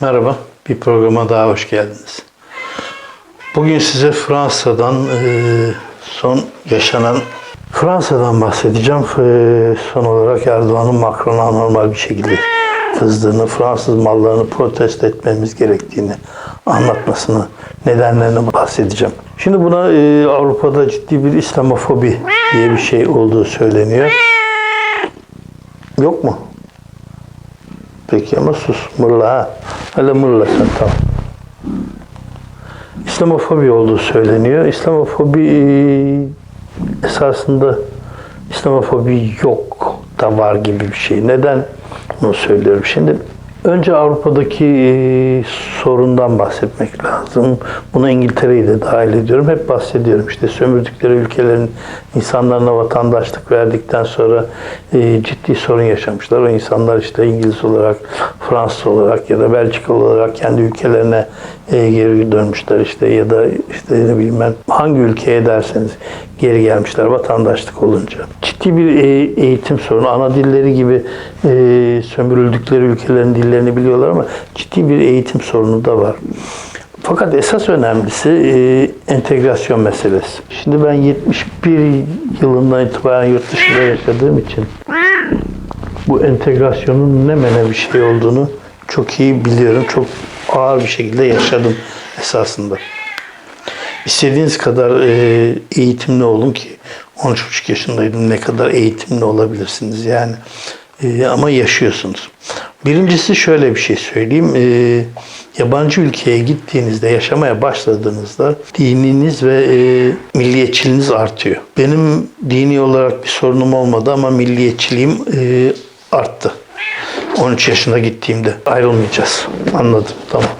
Merhaba, bir programa daha hoş geldiniz. Bugün size Fransa'dan eee, son yaşanan Fransa'dan bahsedeceğim. Eee, Son olarak Erdoğan'ın Macron'a anormal bir şekilde kızdığını, Fransız mallarını protesto etmemiz gerektiğini anlatmasını, nedenlerini bahsedeceğim. Şimdi buna eee, Avrupa'da ciddi bir İslamofobi diye bir şey olduğu söyleniyor. Yok mu? Peki ama sus mırla ha. Hele mırla sen tamam. İslamofobi olduğu söyleniyor. İslamofobi esasında İslamofobi yok da var gibi bir şey. Neden bunu söylüyorum? Şimdi önce Avrupa'daki e, sorundan bahsetmek lazım. Buna İngiltere'yi de dahil ediyorum. Hep bahsediyorum. İşte sömürdükleri ülkelerin insanlarına vatandaşlık verdikten sonra e, ciddi sorun yaşamışlar. O insanlar işte İngiliz olarak, Fransız olarak ya da Belçika olarak kendi ülkelerine e, geri dönmüşler işte ya da işte ne bileyim ben hangi ülkeye derseniz geri gelmişler vatandaşlık olunca. Ciddi bir e, eğitim sorunu. Ana dilleri gibi e, sömürüldükleri ülkelerin dillerini biliyorlar ama ciddi bir eğitim sorunu da var. Fakat esas önemlisi e, entegrasyon meselesi. Şimdi ben 71 yılından itibaren yurt dışında yaşadığım için bu entegrasyonun ne mene bir şey olduğunu çok iyi biliyorum. Çok ağır bir şekilde yaşadım esasında. İstediğiniz kadar e, eğitimli olun ki 13,5 yaşındaydım. Ne kadar eğitimli olabilirsiniz yani. E, ama yaşıyorsunuz. Birincisi şöyle bir şey söyleyeyim. E, yabancı ülkeye gittiğinizde, yaşamaya başladığınızda dininiz ve e, milliyetçiliğiniz artıyor. Benim dini olarak bir sorunum olmadı ama milliyetçiliğim e, arttı. 13 yaşında gittiğimde ayrılmayacağız. Anladım. Tamam.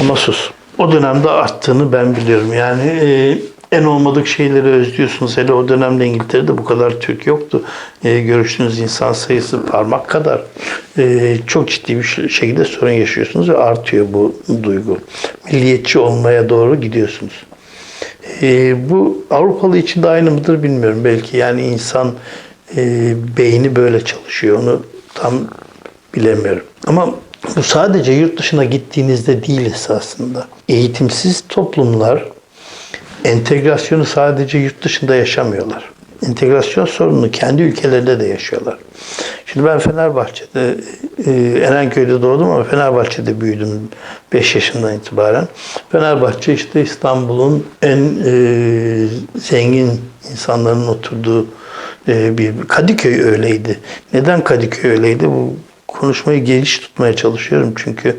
Ama sus. O dönemde arttığını ben biliyorum. Yani e, en olmadık şeyleri özlüyorsunuz. Hele o dönemde İngiltere'de bu kadar Türk yoktu. E, görüştüğünüz insan sayısı parmak kadar. E, çok ciddi bir şekilde sorun yaşıyorsunuz ve artıyor bu duygu. Milliyetçi olmaya doğru gidiyorsunuz. E, bu Avrupalı için de aynı mıdır bilmiyorum. Belki yani insan e, beyni böyle çalışıyor. Onu tam bilemiyorum. Ama bu sadece yurt dışına gittiğinizde değil esasında. Eğitimsiz toplumlar entegrasyonu sadece yurt dışında yaşamıyorlar. Entegrasyon sorununu kendi ülkelerinde de yaşıyorlar. Şimdi ben Fenerbahçe'de, e, Erenköy'de doğdum ama Fenerbahçe'de büyüdüm 5 yaşından itibaren. Fenerbahçe işte İstanbul'un en e, zengin insanların oturduğu e, bir Kadıköy öyleydi. Neden Kadıköy öyleydi? Bu konuşmayı geniş tutmaya çalışıyorum çünkü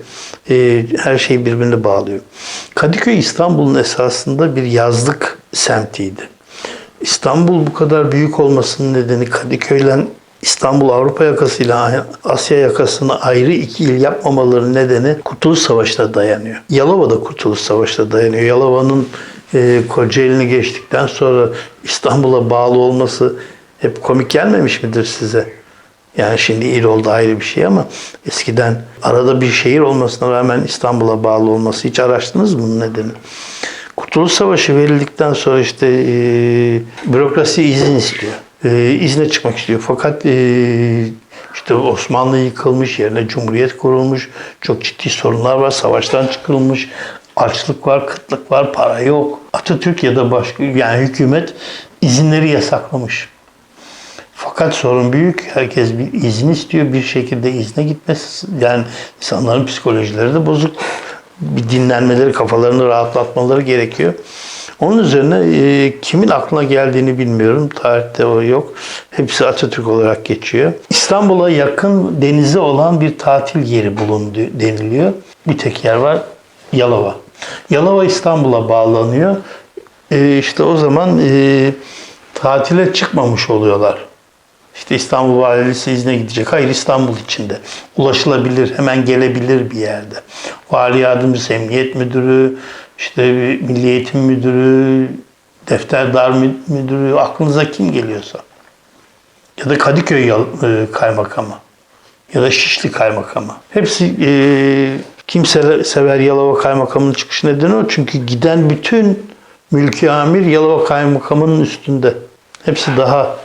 e, her şey birbirine bağlıyor. Kadıköy İstanbul'un esasında bir yazlık semtiydi. İstanbul bu kadar büyük olmasının nedeni Kadıköy'le İstanbul Avrupa yakasıyla Asya yakasını ayrı iki il yapmamaların nedeni Kurtuluş Savaşı'na dayanıyor. Yalova da Kurtuluş Savaşı'na dayanıyor. Yalova'nın e, Kocaeli'ni geçtikten sonra İstanbul'a bağlı olması hep komik gelmemiş midir size? Yani şimdi il oldu ayrı bir şey ama eskiden arada bir şehir olmasına rağmen İstanbul'a bağlı olması hiç araştırdınız mı bunun nedeni? Kurtuluş Savaşı verildikten sonra işte e, bürokrasi izin istiyor. E, izne çıkmak istiyor. Fakat e, işte Osmanlı yıkılmış, yerine Cumhuriyet kurulmuş. Çok ciddi sorunlar var. Savaştan çıkılmış. Açlık var, kıtlık var, para yok. Atatürk ya da başka yani hükümet izinleri yasaklamış. Fakat sorun büyük. Herkes bir izin istiyor. Bir şekilde izne gitmesi. Yani insanların psikolojileri de bozuk. Bir dinlenmeleri, kafalarını rahatlatmaları gerekiyor. Onun üzerine e, kimin aklına geldiğini bilmiyorum. Tarihte o yok. Hepsi Atatürk olarak geçiyor. İstanbul'a yakın denize olan bir tatil yeri bulundu deniliyor. Bir tek yer var. Yalova. Yalova İstanbul'a bağlanıyor. E, işte o zaman e, tatile çıkmamış oluyorlar. İşte İstanbul Valisi izne gidecek. Hayır İstanbul içinde. Ulaşılabilir, hemen gelebilir bir yerde. Vali Yardımcısı, Emniyet Müdürü, işte Milli Eğitim Müdürü, Defterdar Mü- Müdürü, aklınıza kim geliyorsa. Ya da Kadıköy e, Kaymakamı. Ya da Şişli Kaymakamı. Hepsi e, kimse sever Yalova Kaymakamı'nın çıkış nedeni o. Çünkü giden bütün mülki amir Yalova Kaymakamı'nın üstünde. Hepsi daha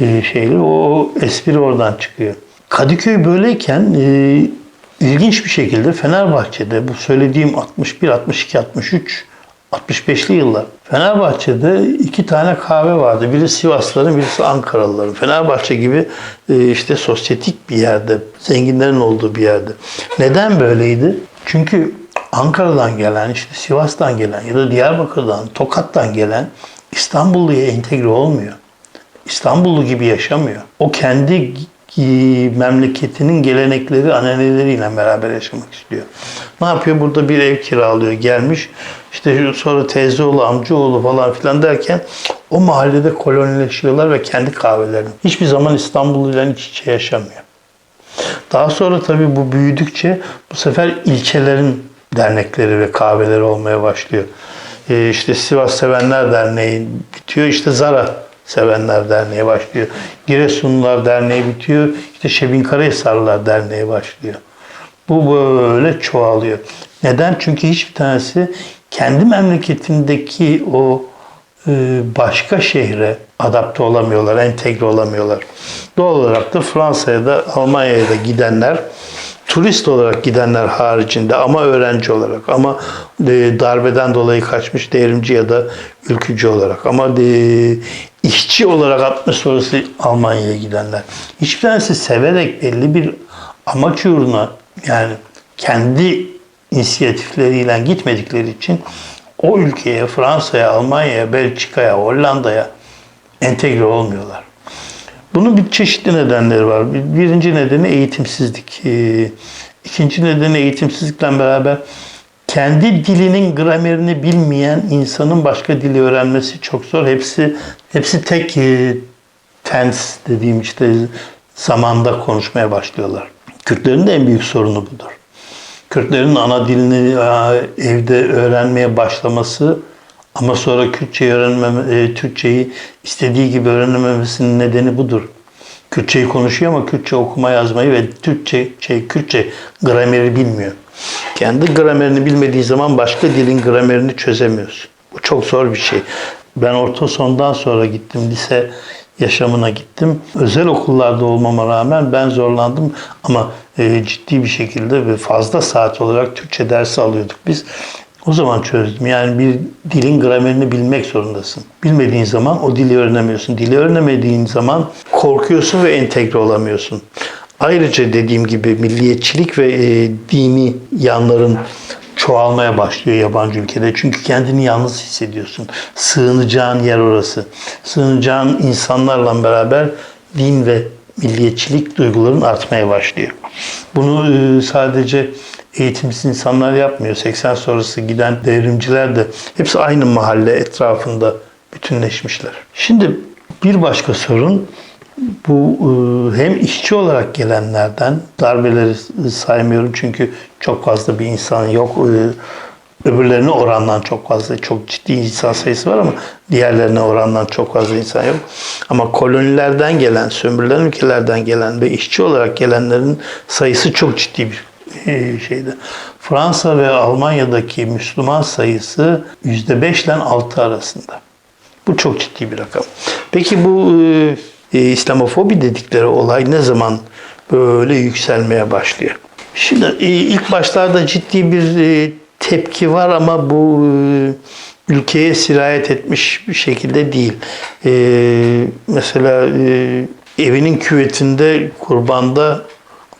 e, şeyli. O, o espri oradan çıkıyor. Kadıköy böyleyken e, İlginç bir şekilde Fenerbahçe'de bu söylediğim 61, 62, 63, 65'li yıllar. Fenerbahçe'de iki tane kahve vardı. Biri Sivaslıların, birisi Ankaralıların. Fenerbahçe gibi e, işte sosyetik bir yerde, zenginlerin olduğu bir yerde. Neden böyleydi? Çünkü Ankara'dan gelen, işte Sivas'tan gelen ya da Diyarbakır'dan, Tokat'tan gelen İstanbullu'ya entegre olmuyor. İstanbullu gibi yaşamıyor. O kendi memleketinin gelenekleri, ananeleriyle beraber yaşamak istiyor. Ne yapıyor? Burada bir ev kiralıyor, gelmiş. İşte sonra teyzeoğlu, amcaoğlu falan filan derken o mahallede kolonileşiyorlar ve kendi kahvelerini. Hiçbir zaman İstanbul'uyla iç içe yaşamıyor. Daha sonra tabii bu büyüdükçe bu sefer ilçelerin dernekleri ve kahveleri olmaya başlıyor. Ee, işte Sivas Sevenler Derneği bitiyor, işte Zara Sevenler Derneği başlıyor. Giresunlular Derneği bitiyor, işte Şebin Karahisarlılar Derneği başlıyor. Bu böyle çoğalıyor. Neden? Çünkü hiçbir tanesi kendi memleketindeki o e, başka şehre adapte olamıyorlar, entegre olamıyorlar. Doğal olarak da Fransa'ya da Almanya'ya da gidenler turist olarak gidenler haricinde ama öğrenci olarak ama e, darbeden dolayı kaçmış devrimci ya da ülkücü olarak ama e, işçi olarak 60 sonrası Almanya'ya gidenler. Hiçbir tanesi severek belli bir amaç uğruna yani kendi inisiyatifleriyle gitmedikleri için o ülkeye, Fransa'ya, Almanya'ya, Belçika'ya, Hollanda'ya entegre olmuyorlar. Bunun bir çeşitli nedenleri var. Bir- Birinci nedeni eğitimsizlik. Ee, İkinci nedeni eğitimsizlikle beraber kendi dilinin gramerini bilmeyen insanın başka dili öğrenmesi çok zor. Hepsi hepsi tek e, tense dediğim işte zamanda konuşmaya başlıyorlar. Kürtlerin de en büyük sorunu budur. Kürtlerin ana dilini e, evde öğrenmeye başlaması ama sonra Kürtçeyi öğrenmeme, e, Türkçeyi istediği gibi öğrenememesinin nedeni budur. Kürtçeyi konuşuyor ama Kürtçe okuma yazmayı ve Türkçe şey Kürtçe grameri bilmiyor. Kendi gramerini bilmediği zaman başka dilin gramerini çözemiyorsun. Bu çok zor bir şey. Ben orta sondan sonra gittim lise yaşamına gittim. Özel okullarda olmama rağmen ben zorlandım ama e, ciddi bir şekilde ve fazla saat olarak Türkçe dersi alıyorduk biz. O zaman çözdüm. Yani bir dilin gramerini bilmek zorundasın. Bilmediğin zaman o dili öğrenemiyorsun. Dili öğrenemediğin zaman korkuyorsun ve entegre olamıyorsun. Ayrıca dediğim gibi milliyetçilik ve e, dini yanların çoğalmaya başlıyor yabancı ülkede. Çünkü kendini yalnız hissediyorsun. Sığınacağın yer orası. Sığınacağın insanlarla beraber din ve milliyetçilik duyguların artmaya başlıyor. Bunu e, sadece eğitimsiz insanlar yapmıyor. 80 sonrası giden devrimciler de hepsi aynı mahalle etrafında bütünleşmişler. Şimdi bir başka sorun bu e, hem işçi olarak gelenlerden darbeleri saymıyorum çünkü çok fazla bir insan yok. E, Öbürlerine orandan çok fazla, çok ciddi insan sayısı var ama diğerlerine orandan çok fazla insan yok. Ama kolonilerden gelen, sömürülen ülkelerden gelen ve işçi olarak gelenlerin sayısı çok ciddi bir e, şeydi. Fransa ve Almanya'daki Müslüman sayısı %5 ile 6 arasında. Bu çok ciddi bir rakam. Peki bu e, İslamofobi dedikleri olay ne zaman böyle yükselmeye başlıyor? Şimdi e, ilk başlarda ciddi bir e, tepki var ama bu e, ülkeye sirayet etmiş bir şekilde değil. E, mesela e, evinin küvetinde kurbanda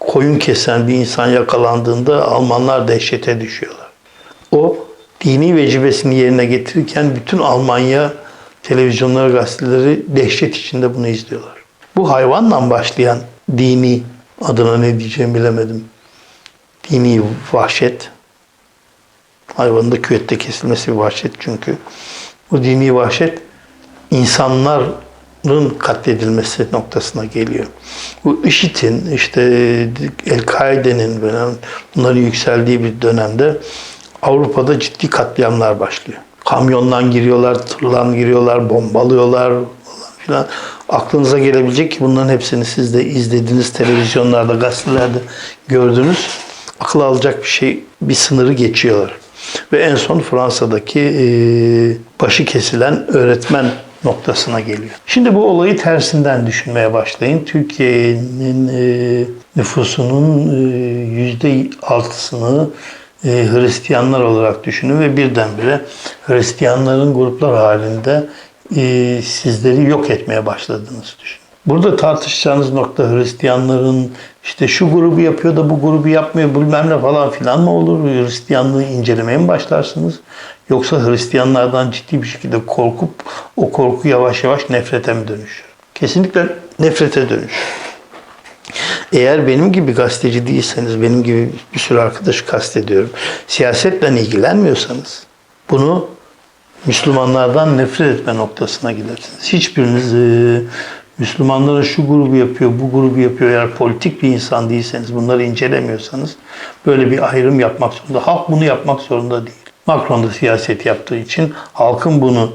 koyun kesen bir insan yakalandığında Almanlar dehşete düşüyorlar. O dini vecibesini yerine getirirken bütün Almanya televizyonları, gazeteleri dehşet içinde bunu izliyorlar. Bu hayvanla başlayan dini adına ne diyeceğimi bilemedim. Dini vahşet. Hayvanın da küvette kesilmesi bir vahşet çünkü. Bu dini vahşet insanların katledilmesi noktasına geliyor. Bu IŞİD'in, işte El-Kaide'nin bunların yükseldiği bir dönemde Avrupa'da ciddi katliamlar başlıyor. Kamyondan giriyorlar, tırlan giriyorlar, bombalıyorlar filan. Aklınıza gelebilecek ki bunların hepsini siz de izlediğiniz televizyonlarda, gazetelerde gördünüz. Akıl alacak bir şey, bir sınırı geçiyorlar. Ve en son Fransa'daki e, başı kesilen öğretmen noktasına geliyor. Şimdi bu olayı tersinden düşünmeye başlayın. Türkiye'nin e, nüfusunun e, yüzde altısını e, Hristiyanlar olarak düşünün ve birdenbire Hristiyanların gruplar halinde e, sizleri yok etmeye başladığınızı düşünün. Burada tartışacağınız nokta Hristiyanların işte şu grubu yapıyor da bu grubu yapmıyor bilmem ne falan filan mı olur? Hristiyanlığı incelemeye mi başlarsınız? Yoksa Hristiyanlardan ciddi bir şekilde korkup o korku yavaş yavaş nefrete mi dönüşür? Kesinlikle nefrete dönüşür. Eğer benim gibi gazeteci değilseniz, benim gibi bir sürü arkadaşı kastediyorum, siyasetle ilgilenmiyorsanız bunu Müslümanlardan nefret etme noktasına gidersiniz. Hiçbiriniz e, Müslümanların şu grubu yapıyor, bu grubu yapıyor. Eğer politik bir insan değilseniz, bunları incelemiyorsanız böyle bir ayrım yapmak zorunda. Halk bunu yapmak zorunda değil. Macron da siyaset yaptığı için, halkın bunu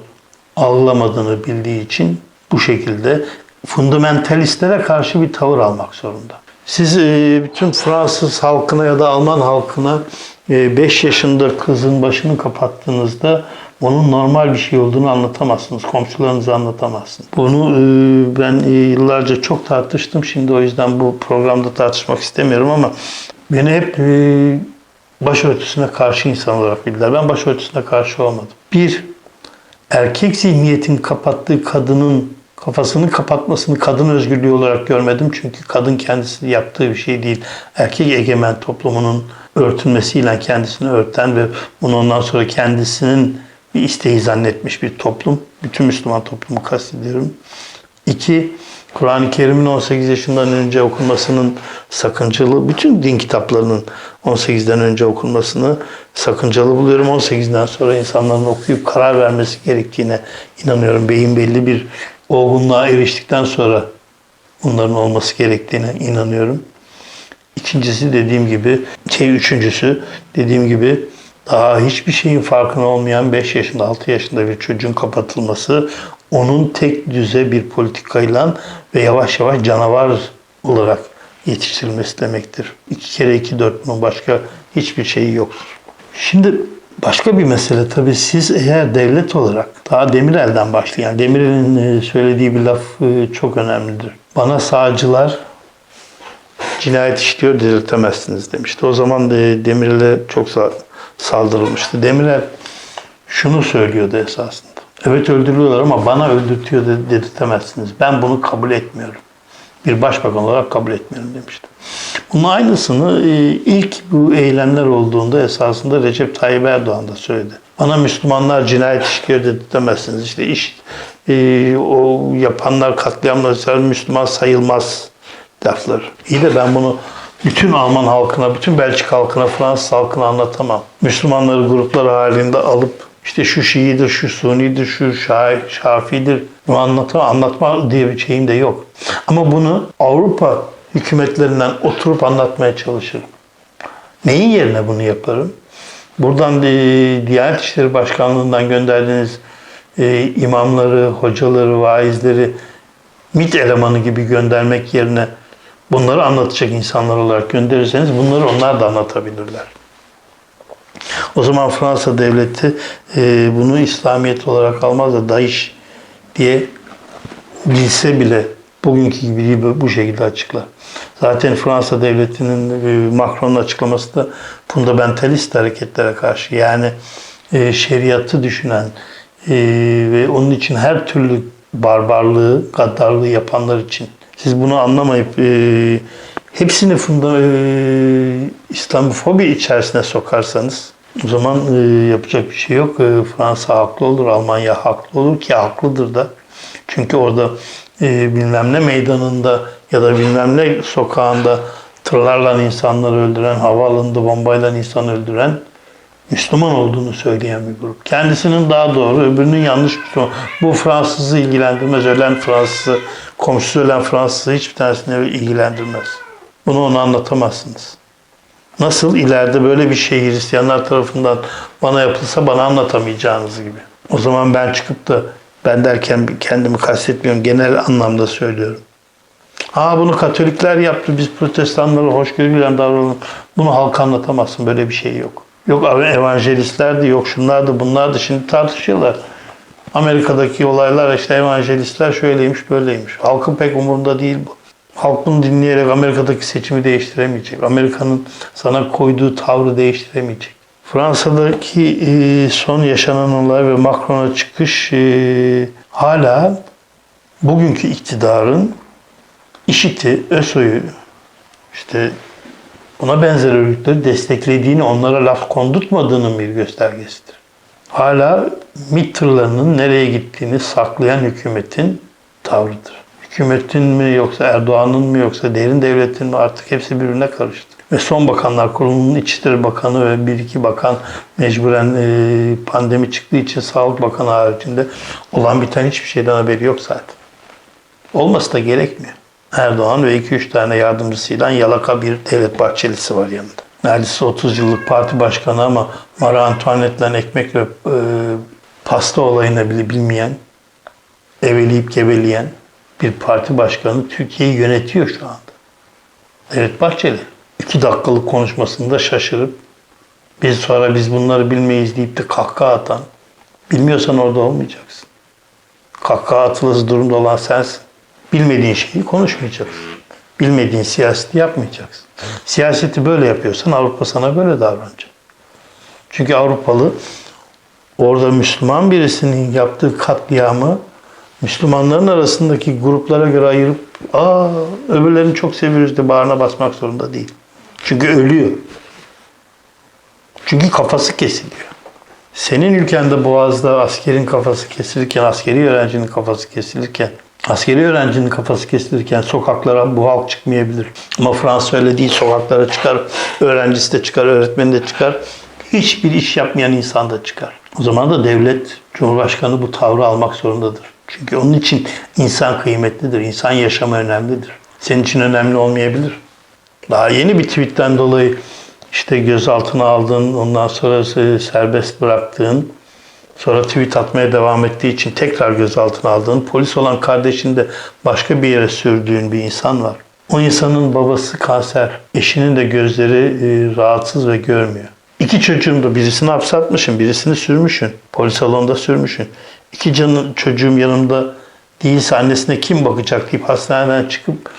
algılamadığını bildiği için bu şekilde fundamentalistlere karşı bir tavır almak zorunda. Siz e, bütün Fransız halkına ya da Alman halkına 5 yaşında kızın başını kapattığınızda onun normal bir şey olduğunu anlatamazsınız. Komşularınıza anlatamazsınız. Bunu e, ben e, yıllarca çok tartıştım. Şimdi o yüzden bu programda tartışmak istemiyorum ama beni hep başörtüsüne karşı insan olarak bildiler. Ben başörtüsüne karşı olmadım. Bir, erkek zihniyetin kapattığı kadının kafasını kapatmasını kadın özgürlüğü olarak görmedim. Çünkü kadın kendisi yaptığı bir şey değil. Erkek egemen toplumunun örtünmesiyle kendisini örten ve bunu ondan sonra kendisinin bir isteği zannetmiş bir toplum. Bütün Müslüman toplumu kastediyorum. İki, Kur'an-ı Kerim'in 18 yaşından önce okunmasının sakıncalı, bütün din kitaplarının 18'den önce okunmasını sakıncalı buluyorum. 18'den sonra insanların okuyup karar vermesi gerektiğine inanıyorum. Beyin belli bir olgunluğa eriştikten sonra bunların olması gerektiğine inanıyorum. İkincisi dediğim gibi, şey üçüncüsü dediğim gibi daha hiçbir şeyin farkında olmayan 5 yaşında 6 yaşında bir çocuğun kapatılması onun tek düze bir politikayla ve yavaş yavaş canavar olarak yetiştirilmesi demektir. İki kere iki dört bunun başka hiçbir şeyi yoktur. Şimdi başka bir mesele tabii siz eğer devlet olarak daha Demirel'den başlayan, Demirel'in söylediği bir laf e, çok önemlidir. Bana sağcılar cinayet işliyor diriltemezsiniz demişti. O zaman da Demirel'e çok saldırılmıştı. Demirel şunu söylüyordu esasında. Evet öldürüyorlar ama bana öldürtüyor dedirtemezsiniz. Ben bunu kabul etmiyorum. Bir başbakan olarak kabul etmiyorum demişti. Bunun aynısını e, ilk bu eylemler olduğunda esasında Recep Tayyip Erdoğan da söyledi. Bana Müslümanlar cinayet işliyor dedirtemezsiniz. İşte iş e, o yapanlar katliamlar Müslüman sayılmaz lafları. İyi de ben bunu bütün Alman halkına, bütün Belçika halkına, Fransız halkına anlatamam. Müslümanları gruplar halinde alıp işte şu Şii'dir, şu Suni'dir, şu Şafi'dir. Bunu anlatma, anlatma diye bir şeyim de yok. Ama bunu Avrupa hükümetlerinden oturup anlatmaya çalışırım. Neyin yerine bunu yaparım? Buradan e, Diyanet İşleri Başkanlığı'ndan gönderdiğiniz e, imamları, hocaları, vaizleri MİT elemanı gibi göndermek yerine bunları anlatacak insanlar olarak gönderirseniz bunları onlar da anlatabilirler. O zaman Fransa devleti e, bunu İslamiyet olarak almaz da Daesh diye bilse bile bugünkü gibi bu şekilde açıklar. Zaten Fransa devletinin e, Macron'un açıklaması da fundamentalist hareketlere karşı yani e, şeriatı düşünen ve onun için her türlü barbarlığı, gaddarlığı yapanlar için. Siz bunu anlamayıp e, hepsini funda, e, İslamofobi içerisine sokarsanız o zaman e, yapacak bir şey yok. E, Fransa haklı olur, Almanya haklı olur ki haklıdır da. Çünkü orada e, bilmem ne meydanında ya da bilmem ne sokağında tırlarla insanları öldüren, havaalanında bombayla insan öldüren Müslüman olduğunu söyleyen bir grup. Kendisinin daha doğru, öbürünün yanlış Müslüman. Bu Fransızı ilgilendirmez. Ölen Fransızı, komşusu ölen Fransızı hiçbir tanesini ilgilendirmez. Bunu ona anlatamazsınız. Nasıl ileride böyle bir şey Hristiyanlar tarafından bana yapılsa bana anlatamayacağınız gibi. O zaman ben çıkıp da ben derken kendimi kastetmiyorum genel anlamda söylüyorum. Aa bunu Katolikler yaptı biz protestanları hoşgörüyle davranalım. Bunu halka anlatamazsın böyle bir şey yok. Yok evangelistlerdi yok şunlardı bunlardı şimdi tartışıyorlar. Amerika'daki olaylar işte evangelistler şöyleymiş böyleymiş. Halkın pek umurunda değil bu. Halk bunu dinleyerek Amerika'daki seçimi değiştiremeyecek. Amerika'nın sana koyduğu tavrı değiştiremeyecek. Fransa'daki e, son yaşanan olay ve Macron'a çıkış e, hala bugünkü iktidarın IŞİD'i, ÖSO'yu işte buna benzer örgütleri desteklediğini, onlara laf kondurtmadığının bir göstergesidir. Hala MİT tırlarının nereye gittiğini saklayan hükümetin tavrıdır. Hükümetin mi yoksa Erdoğan'ın mı yoksa derin devletin mi artık hepsi birbirine karıştı. Ve son bakanlar kurulunun İçişleri Bakanı ve bir iki bakan mecburen e, pandemi çıktığı için Sağlık Bakanı haricinde olan biten hiçbir şeyden haberi yok zaten. Olması da gerekmiyor. Erdoğan ve 2-3 tane yardımcısıyla yalaka bir devlet bahçelisi var yanında. Neredeyse 30 yıllık parti başkanı ama Marie Antoinette'le ekmek ve e, pasta olayını bile bilmeyen, eveleyip geveleyen bir parti başkanı Türkiye'yi yönetiyor şu anda. Evet Bahçeli. iki dakikalık konuşmasında şaşırıp biz sonra biz bunları bilmeyiz deyip de kahkaha atan. Bilmiyorsan orada olmayacaksın. Kahkaha atılası durumda olan sensin. Bilmediğin şeyi konuşmayacaksın. Bilmediğin siyaseti yapmayacaksın. Siyaseti böyle yapıyorsan Avrupa sana böyle davranacak. Çünkü Avrupalı orada Müslüman birisinin yaptığı katliamı Müslümanların arasındaki gruplara göre ayırıp aa öbürlerini çok seviyoruz de bağrına basmak zorunda değil. Çünkü ölüyor. Çünkü kafası kesiliyor. Senin ülkende Boğaz'da askerin kafası kesilirken, askeri öğrencinin kafası kesilirken, askeri öğrencinin kafası kesilirken sokaklara bu halk çıkmayabilir. Ama Fransa öyle değil. Sokaklara çıkar, öğrencisi de çıkar, öğretmeni de çıkar. Hiçbir iş yapmayan insan da çıkar. O zaman da devlet, Cumhurbaşkanı bu tavrı almak zorundadır. Çünkü onun için insan kıymetlidir, insan yaşamı önemlidir. Senin için önemli olmayabilir. Daha yeni bir tweetten dolayı işte gözaltına aldığın, ondan sonra serbest bıraktığın, sonra tweet atmaya devam ettiği için tekrar gözaltına aldığın, polis olan kardeşini de başka bir yere sürdüğün bir insan var. O insanın babası kanser, eşinin de gözleri e, rahatsız ve görmüyor. İki çocuğum da birisini hapse atmışım, birisini sürmüşsün. Polis salonunda sürmüşsün. İki canım, çocuğum yanımda değilse annesine kim bakacak deyip hastaneden çıkıp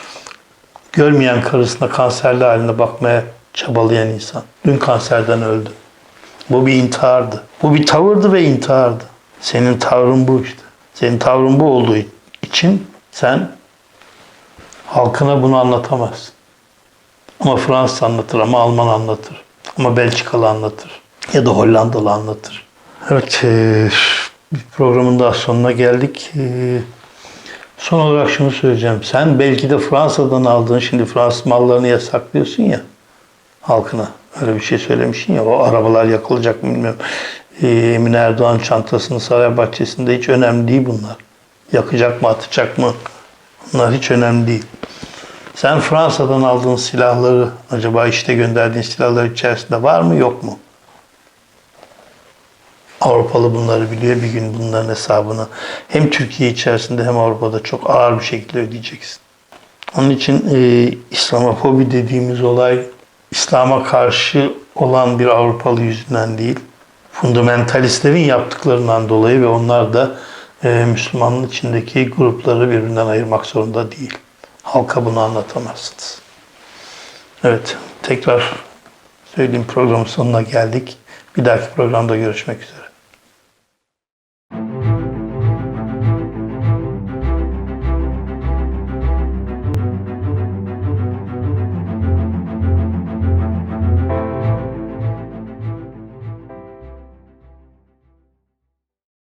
görmeyen karısına kanserli haline bakmaya çabalayan insan. Dün kanserden öldü. Bu bir intihardı. Bu bir tavırdı ve intihardı. Senin tavrın bu işte. Senin tavrın bu olduğu için sen halkına bunu anlatamazsın. Ama Fransız anlatır ama Alman anlatır. Ama Belçikalı anlatır. Ya da Hollandalı anlatır. Evet, e, bir programın daha sonuna geldik. E, son olarak şunu söyleyeceğim. Sen belki de Fransa'dan aldığın, şimdi Fransız mallarını yasaklıyorsun ya halkına. Öyle bir şey söylemişsin ya, o arabalar yakılacak mı bilmiyorum. E, Emine Erdoğan çantasını saray bahçesinde hiç önemli değil bunlar. Yakacak mı, atacak mı? Bunlar hiç önemli değil. Sen Fransa'dan aldığın silahları acaba işte gönderdiğin silahlar içerisinde var mı yok mu? Avrupalı bunları biliyor. Bir gün bunların hesabını hem Türkiye içerisinde hem Avrupa'da çok ağır bir şekilde ödeyeceksin. Onun için e, İslamofobi dediğimiz olay İslam'a karşı olan bir Avrupalı yüzünden değil, fundamentalistlerin yaptıklarından dolayı ve onlar da e, Müslümanın içindeki grupları birbirinden ayırmak zorunda değil. Halka bunu anlatamazsınız. Evet, tekrar söyleyeyim programın sonuna geldik. Bir dahaki programda görüşmek üzere.